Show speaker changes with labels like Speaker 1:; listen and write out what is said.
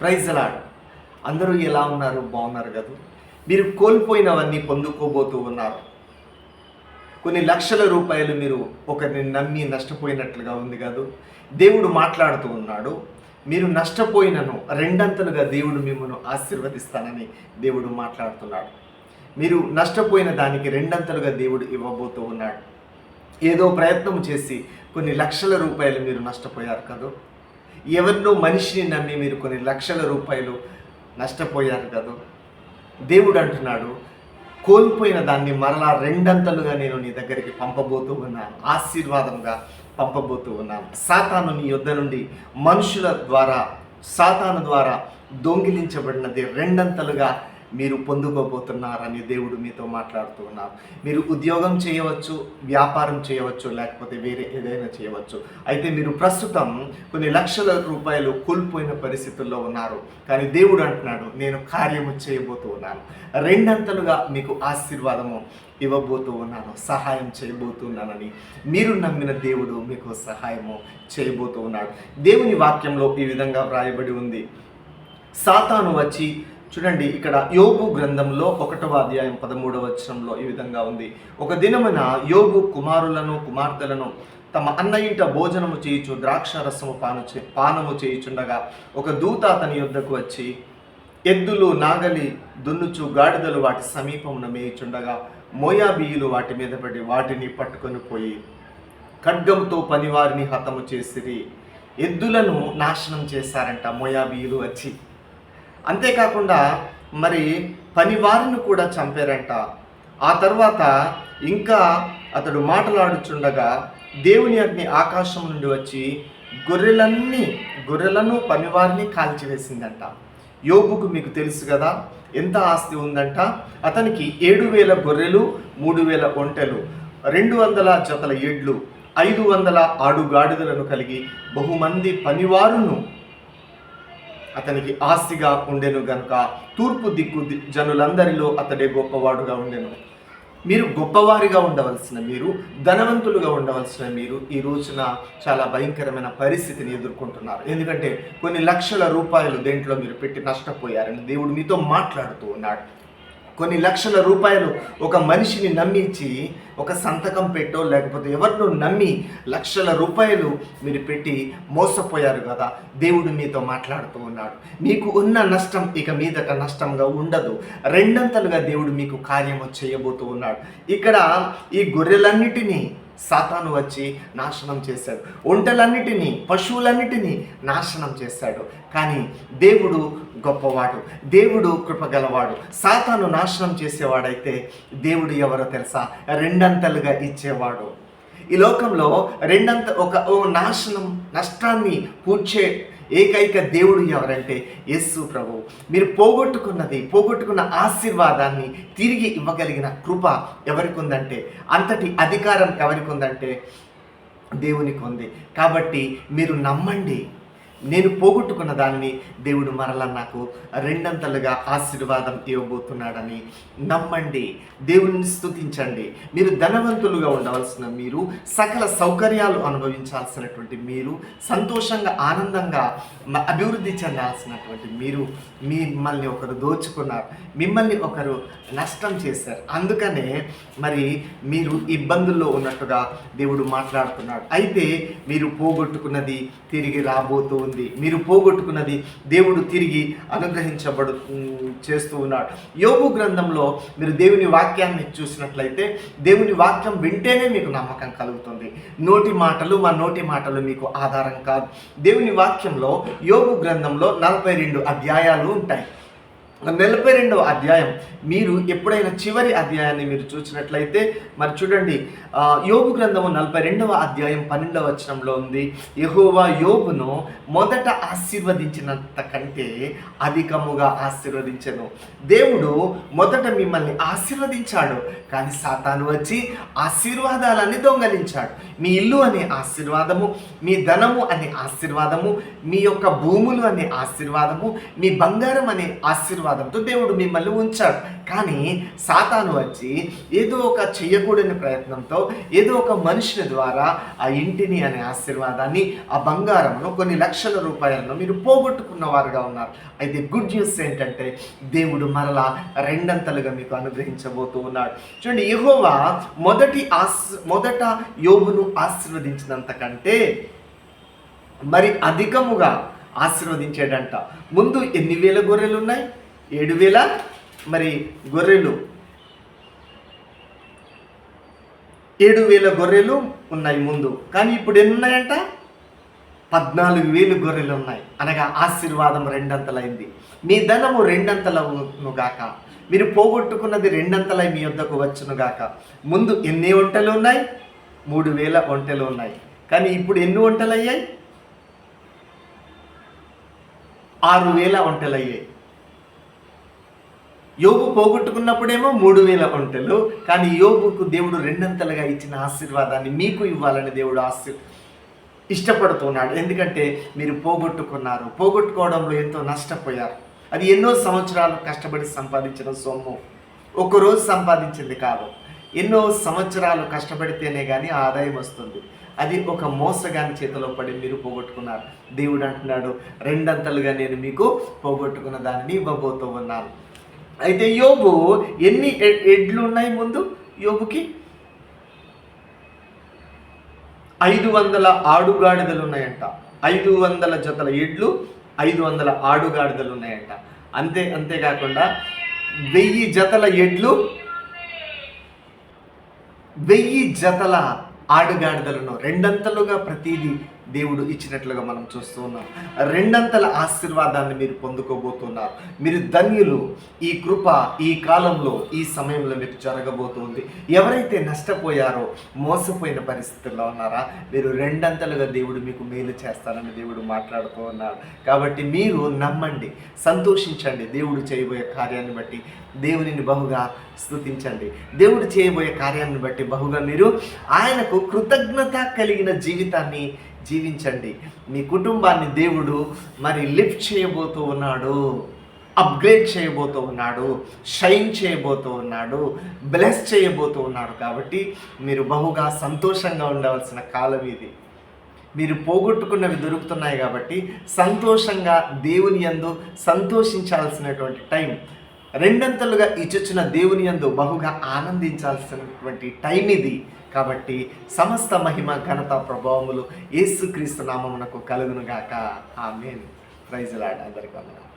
Speaker 1: Praise అలాడ్ అందరూ ఎలా ఉన్నారు? బాగున్నారు కదా? మీరు కోల్పోయినవన్నీ పొందుకోబోతూ ఉన్నారు. కొన్ని లక్షల రూపాయలు మీరు ఒకరిని నమ్మి నష్టపోయినట్లుగా ఉంది కాదు. దేవుడు మాట్లాడుతూ ఉన్నాడు మీరు నష్టపోయినను రెండంతలుగా దేవుడు మిమ్మల్ని ఆశీర్వదిస్తానని దేవుడు మాట్లాడుతున్నాడు. మీరు నష్టపోయిన దానికి రెండంతలుగా దేవుడు ఇవ్వబోతూ ఉన్నాడు. ఏదో ప్రయత్నం చేసి కొన్ని లక్షల రూపాయలు మీరు నష్టపోయారు కదా. ఎవరినో మనిషిని నమ్మి మీరు కొన్ని లక్షల రూపాయలు నష్టపోయారు కదా? దేవుడు అంటున్నాడు కోల్పోయిన దాన్ని మరలా రెండంతలుగా నేను నీ దగ్గరికి పంపబోతూ ఉన్నాను ఆశీర్వాదంగా పంపబోతూ ఉన్నాను సాతాను నీ యొద్ద నుండి మనుషుల ద్వారా సాతాను ద్వారా దొంగిలించబడినది రెండంతలుగా మీరు పొందుకోబోతున్నారని దేవుడు మీతో మాట్లాడుతూ ఉన్నారు మీరు ఉద్యోగం చేయవచ్చు వ్యాపారం చేయవచ్చు లేకపోతే వేరే ఏదైనా చేయవచ్చు. అయితే మీరు ప్రస్తుతం కొన్ని లక్షల రూపాయలు కోల్పోయిన పరిస్థితుల్లో ఉన్నారు. కానీ దేవుడు అంటున్నాడు నేను కార్యము చేయబోతూ ఉన్నాను. రెండంతలుగా మీకు ఆశీర్వాదము ఇవ్వబోతూ ఉన్నాను సహాయం చేయబోతున్నానని మీరు నమ్మిన దేవుడు మీకు సహాయము చేయబోతూ ఉన్నాడు. దేవుని వాక్యంలో ఈ విధంగా వ్రాయబడి ఉంది. సాతాను వచ్చి చూడండి ఇక్కడ యోగు గ్రంథంలో ఒకటవ అధ్యాయం పదమూడవ వచనంలో ఈ విధంగా ఉంది. ఒక దినమున యోగు కుమారులను కుమార్తెలను తమ అన్న ఇంట భోజనము చేయుచు ద్రాక్ష రసము పాను చే పానము చేయుచుండగా ఒక దూత అతని యొద్దకు వచ్చి ఎద్దులు నాగలి దున్నుచు గాడిదలు వాటి సమీపమున మేయుచుండగా మోయాబీయులు వాటి మీద పడి వాటిని పట్టుకొని పోయి ఖడ్గంతో పనివారిని హతము చేసిరి. ఎద్దులను నాశనం చేశారంట మోయాబీయులు వచ్చి. అంతేకాకుండా మరి పనివారిని కూడా చంపారంట. ఆ తర్వాత ఇంకా అతడు మాటలాడుచుండగా దేవుని అగ్ని ఆకాశం నుండి వచ్చి గొర్రెలన్నీ గొర్రెలను పనివారిని కాల్చివేసిందంట. యోగుకు మీకు తెలుసు కదా ఎంత ఆస్తి ఉందంట? అతనికి ఏడు వేల గొర్రెలు మూడు వేల ఒంటెలు రెండు వందల జతల ఎడ్లు ఐదు వందల ఆడుగాడిదలను కలిగి బహుమంది పనివారును అతనికి ఆస్తిగా ఉండెను గనుక తూర్పు దిక్కు జనులందరిలో అతడే గొప్పవాడుగా ఉండెను. మీరు గొప్పవారిగా ఉండవలసిన మీరు ధనవంతులుగా ఉండవలసిన మీరు ఈ రోజున చాలా భయంకరమైన పరిస్థితిని ఎదుర్కొంటున్నారు. ఎందుకంటే కొన్ని లక్షల రూపాయలు దేంట్లో మీరు పెట్టి నష్టపోయారని దేవుడు మీతో మాట్లాడుతూ ఉన్నాడు. కొన్ని లక్షల రూపాయలు ఒక మనిషిని నమ్మించి ఒక సంతకం పెట్టో లేకపోతే ఎవరినో నమ్మి లక్షల రూపాయలు మీరు పెట్టి మోసపోయారు కదా. దేవుడు మీతో మాట్లాడుతూ ఉన్నాడు. మీకు ఉన్న నష్టం ఇక మీదట నష్టంగా ఉండదు. రెండంతలుగా దేవుడు మీకు కార్యము చేయబోతూ ఉన్నాడు. ఇక్కడ ఈ గొర్రెలన్నిటినీ సాతాను వచ్చి నాశనం చేశాడు. ఒంటలన్నిటినీ పశువులన్నిటినీ నాశనం చేశాడు. కానీ దేవుడు గొప్పవాడు దేవుడు కృపగలవాడు సాతాను నాశనం చేసేవాడైతే దేవుడు ఎవరో తెలుసా? రెండంతలుగా ఇచ్చేవాడు. ఈ లోకంలో రెండంత ఒక ఓ నాశనం నష్టాన్ని పూడ్చే ఏకైక దేవుడు ఎవరంటే యేసు ప్రభు. మీరు పోగొట్టుకున్నది పోగొట్టుకున్న ఆశీర్వాదాన్ని తిరిగి ఇవ్వగలిగిన కృప ఎవరికి ఉందంటే అంతటి అధికారం ఎవరికి ఉందంటే దేవునికి ఉంది కాబట్టి మీరు నమ్మండి. నేను పోగొట్టుకున్న దానిని దేవుడు మరలా నాకు రెండంతలుగా ఆశీర్వాదం ఇవ్వబోతున్నాడని నమ్మండి. దేవుని స్థుతించండి మీరు ధనవంతులుగా ఉండవలసిన మీరు సకల సౌకర్యాలు అనుభవించాల్సినటువంటి మీరు సంతోషంగా ఆనందంగా మ- అభివృద్ధి చెందాల్సినటువంటి మీరు మిమ్మల్ని ఒకరు దోచుకున్నారు. మిమ్మల్ని ఒకరు నష్టం చేశారు. అందుకనే మరి మీరు ఇబ్బందుల్లో ఉన్నట్టుగా దేవుడు మాట్లాడుతున్నాడు. అయితే మీరు పోగొట్టుకున్నది తిరిగి రాబోతూ ఉంది. మీరు పోగొట్టుకున్నది దేవుడు తిరిగి అనుగ్రహించబడు చేస్తూ ఉన్నాడు. యోగు గ్రంథంలో మీరు దేవుని వాక్యాన్ని చూసినట్లయితే దేవుని వాక్యం వింటేనే మీకు నమ్మకం కలుగుతుంది. నోటి మాటలు మా నోటి మాటలు మీకు ఆధారం కాదు. దేవుని వాక్యంలో యోగు గ్రంథంలో నలభై రెండు అధ్యాయాలు ఉంటాయి. నలభై రెండవ అధ్యాయం. మీరు ఎప్పుడైనా చివరి అధ్యాయాన్ని మీరు చూసినట్లయితే మరి చూడండి యోగు గ్రంథము నలభై రెండవ అధ్యాయం పన్నెండవ వచనంలో ఉంది. యహోవా యోగును మొదట ఆశీర్వదించినంత కంటే అధికముగా ఆశీర్వదించను. దేవుడు మొదట మిమ్మల్ని ఆశీర్వదించాడు కానీ సాతాను వచ్చి ఆశీర్వాదాలన్నీ దొంగలించాడు. మీ ఇల్లు అనే ఆశీర్వాదము మీ ధనము అనే ఆశీర్వాదము మీ యొక్క భూములు అనే ఆశీర్వాదము మీ బంగారం అనే ఆశీర్వాదం ఆశీర్వాదంతో దేవుడు మిమ్మల్ని ఉంచాడు. కానీ సాతాను వచ్చి ఏదో ఒక చెయ్యకూడని ప్రయత్నంతో ఏదో ఒక మనిషిని ద్వారా ఆ ఇంటిని అనే ఆశీర్వాదాన్ని ఆ బంగారంను కొన్ని లక్షల రూపాయలను మీరు పోగొట్టుకున్న వారుగా ఉన్నారు. అయితే గుడ్ న్యూస్ ఏంటంటే దేవుడు మరలా రెండంతలుగా మీకు అనుగ్రహించబోతూ ఉన్నాడు. చూడండి యెహోవా మొదటి ఆశ మొదట యోగును ఆశీర్వదించినంత కంటే మరి అధికముగా ఆశీర్వదించాడంట. ముందు ఎన్ని వేల గొర్రెలు ఉన్నాయి ఏడు వేల మరి గొర్రెలు. ఏడు వేల గొర్రెలు ఉన్నాయి ముందు. కానీ ఇప్పుడు ఎన్ని ఉన్నాయంట పద్నాలుగు వేలు గొర్రెలు ఉన్నాయి. అనగా ఆశీర్వాదం రెండంతలైంది. మీ ధనము రెండంతలను గాక. మీరు పోగొట్టుకున్నది రెండంతలై మీ వద్దకు వచ్చును గాక. ముందు ఎన్ని వంటలు ఉన్నాయి? మూడు వేల వంటలు ఉన్నాయి. కానీ ఇప్పుడు ఎన్ని వంటలు అయ్యాయి ఆరు వేల వంటలు అయ్యాయి యోగు పోగొట్టుకున్నప్పుడేమో మూడు వేల ఒంటెలు కానీ యోగుకు దేవుడు రెండంతలుగా ఇచ్చిన ఆశీర్వాదాన్ని మీకు ఇవ్వాలని దేవుడు ఆశీర్ ఇష్టపడుతున్నాడు. ఎందుకంటే మీరు పోగొట్టుకున్నారు. పోగొట్టుకోవడంలో ఎంతో నష్టపోయారు. అది ఎన్నో సంవత్సరాలు కష్టపడి సంపాదించిన సొమ్ము. ఒక్కరోజు సంపాదించింది కాదు. ఎన్నో సంవత్సరాలు కష్టపడితేనే కానీ ఆదాయం వస్తుంది. అది ఒక మోసగాని చేతిలో పడి మీరు పోగొట్టుకున్నారు. దేవుడు అంటున్నాడు రెండంతలుగా నేను మీకు పోగొట్టుకున్న దానిని ఇవ్వబోతూ ఉన్నాను. అయితే యోబు ఎన్ని ఎడ్లు ఉన్నాయి ముందు? యోబుకి ఐదు వందల ఆడుగాడిదలు ఉన్నాయంట ఐదు వందల జతల ఎడ్లు ఐదు వందల ఆడుగాడిదలు ఉన్నాయంట అంతే అంతేకాకుండా వెయ్యి జతల ఎడ్లు వెయ్యి జతల ఆడుగాడిదలను రెండంతలుగా ప్రతిదీ దేవుడు ఇచ్చినట్లుగా మనం చూస్తూ ఉన్నాం. రెండంతల ఆశీర్వాదాన్ని మీరు పొందుకోబోతున్నారు. మీరు ధన్యులు. ఈ కృప ఈ కాలంలో ఈ సమయంలో మీకు జరగబోతుంది. ఎవరైతే నష్టపోయారో మోసపోయిన పరిస్థితుల్లో ఉన్నారా? మీరు రెండంతలుగా దేవుడు మీకు మేలు చేస్తారని దేవుడు మాట్లాడుతూ ఉన్నాడు. కాబట్టి మీరు నమ్మండి సంతోషించండి దేవుడు చేయబోయే కార్యాన్ని బట్టి. దేవునిని బహుగా స్థుతించండి దేవుడు చేయబోయే కార్యాన్ని బట్టి బహుగా మీరు ఆయనకు కృతజ్ఞత కలిగిన జీవితాన్ని జీవించండి. మీ కుటుంబాన్ని దేవుడు మరి లిఫ్ట్ చేయబోతూ ఉన్నాడు. అప్గ్రేడ్ చేయబోతూ ఉన్నాడు. షైన్ చేయబోతూ ఉన్నాడు. బ్లెస్ చేయబోతూ ఉన్నాడు కాబట్టి మీరు బహుగా సంతోషంగా ఉండవలసిన కాలం ఇది. మీరు పోగొట్టుకున్నవి దొరుకుతున్నాయి కాబట్టి సంతోషంగా దేవుని యందు సంతోషించాల్సినటువంటి టైం రెండంతలుగా ఇచ్చొచ్చిన దేవుని యందు బహుగా ఆనందించాల్సినటువంటి టైం ఇది. కాబట్టి సమస్త మహిమ ఘనత ప్రభావములు యేసుక్రీస్తు నామమునకు కలుగునుగాక. ఆమెన్. Praise lord. అందరికీ వందనాలు.